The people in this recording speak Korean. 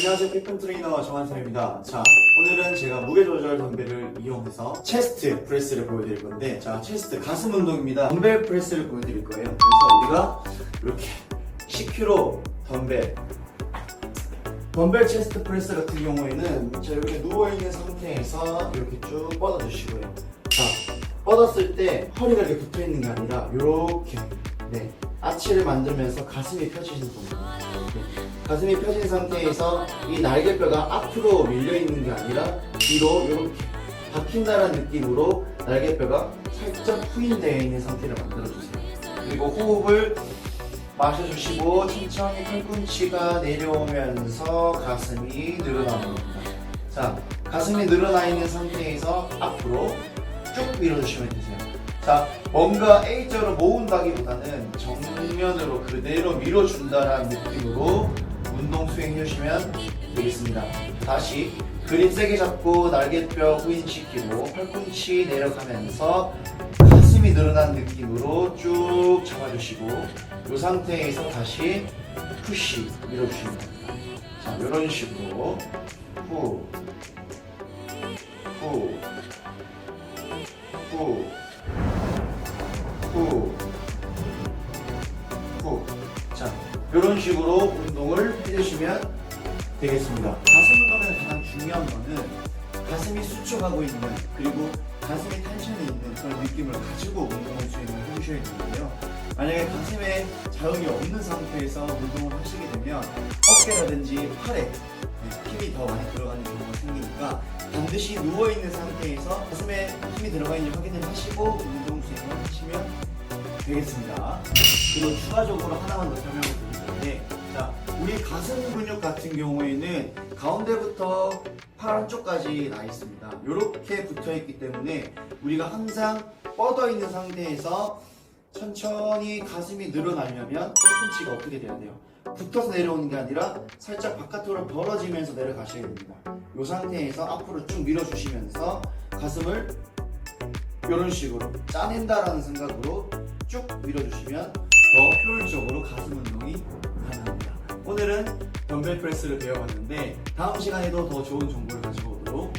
안녕하세요. 피픈 트레이너 정한선입니다. 자 오늘은 제가 무게 조절 덤벨을 이용해서 체스트 프레스를 보여드릴 건데 자 체스트 가슴 운동입니다. 덤벨 프레스를 보여드릴 거예요. 그래서 우리가 이렇게 10kg 덤벨. 덤벨 체스트 프레스 같은 경우에는 자 이렇게 누워있는 상태에서 이렇게 쭉 뻗어주시고요. 자 뻗었을 때 허리가 이렇게 붙어있는 게 아니라 이렇게 네 아치를 만들면서 가슴이 펴지는 겁니다. 네. 가슴이 펴진 상태에서 이 날개뼈가 앞으로 밀려 있는 게 아니라 뒤로 이렇게 박힌다는 느낌으로 날개뼈가 살짝 후인되어 있는 상태를 만들어 주세요. 그리고 호흡을 마셔주시고 천천히 팔꿈치가 내려오면서 가슴이 늘어나는 겁니다. 자, 가슴이 늘어나 있는 상태에서 앞으로 쭉 밀어주시면 되세요. 자, 뭔가 A자로 모은다기보다는 정면으로 그대로 밀어준다라는 느낌으로 운동 수행해 주시면 되겠습니다. 다시 그립 세게 잡고 날개뼈 후인시키고 팔꿈치 내려가면서 가슴이 늘어난 느낌으로 쭉 잡아주시고 이 상태에서 다시 푸시 밀어주시면 됩니다. 자, 이런 식으로 후, 후, 후, 후, 후. 자, 이런 식으로 운동을 해주시면 되겠습니다. 가슴 운동에서 가장 중요한 거는 가슴이 수축하고 있는 그리고 가슴이 텐션이 있는 그런 느낌을 가지고 운동을 수행을 해주셔야 되는데요. 만약에 가슴에 자극이 없는 상태에서 운동을 하시게 되면 어깨라든지 팔에 네, 힘이 더 많이 들어가는 경우가 생기니까 반드시 누워있는 상태에서 가슴에 힘이 들어가 있는지 확인을 하시고 운동 수행을 하시면 되겠습니다. 그리고 추가적으로 하나만 더 설명을 드릴 건데, 자, 우리 가슴 근육 같은 경우에는 가운데부터 팔 한쪽까지 나 있습니다. 이렇게 붙어 있기 때문에 우리가 항상 뻗어 있는 상태에서 천천히 가슴이 늘어나려면 팔꿈치가 어떻게 돼야 돼요? 붙어서 내려오는 게 아니라 살짝 바깥으로 벌어지면서 내려가셔야 됩니다. 이 상태에서 앞으로 쭉 밀어주시면서 가슴을 이런 식으로 짜낸다라는 생각으로 쭉 밀어주시면 더 효율적으로 가슴 운동이 가능합니다. 오늘은 덤벨 프레스를 배워봤는데 다음 시간에도 더 좋은 정보를 가지고 오도록